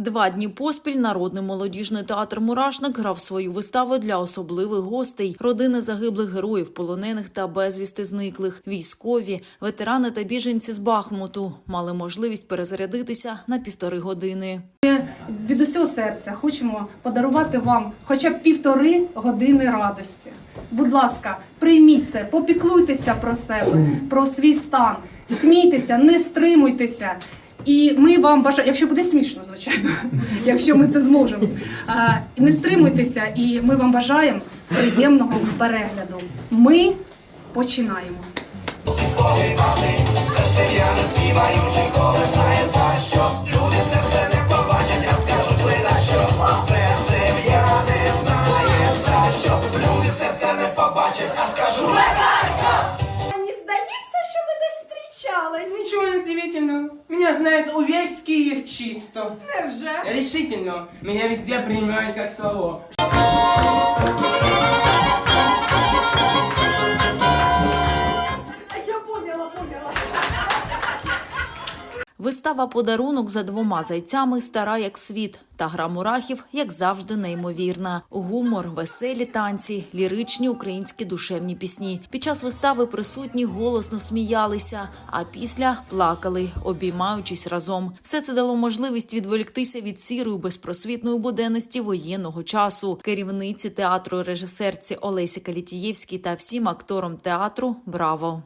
Два дні поспіль народний молодіжний театр Мурашник грав свою виставу для особливих гостей: родини загиблих героїв, полонених та безвісти зниклих, військові, ветерани та біженці з Бахмуту мали можливість перезарядитися на півтори години. Ми від усього серця хочемо подарувати вам хоча б півтори години радості. Будь ласка, прийміть це, попіклуйтеся про себе, про свій стан, смійтеся, не стримуйтеся. І ми вам бажаємо, якщо буде смішно, звичайно, якщо ми це зможемо. Не стримуйтеся, і ми вам бажаємо приємного перегляду. Ми починаємо. Удивительного. Меня знает увесь Киев чисто. Невже? Решительно. Меня везде принимают как своего. Вистава подарунок за двома зайцями стара як світ. Та гра мурахів, як завжди, неймовірна. Гумор, веселі танці, ліричні українські душевні пісні. Під час вистави присутні голосно сміялися, а після плакали, обіймаючись разом. Все це дало можливість відволіктися від сірої безпросвітної буденності воєнного часу. Керівниці театру, режисерці Олесі Калітієвській та всім акторам театру. Браво!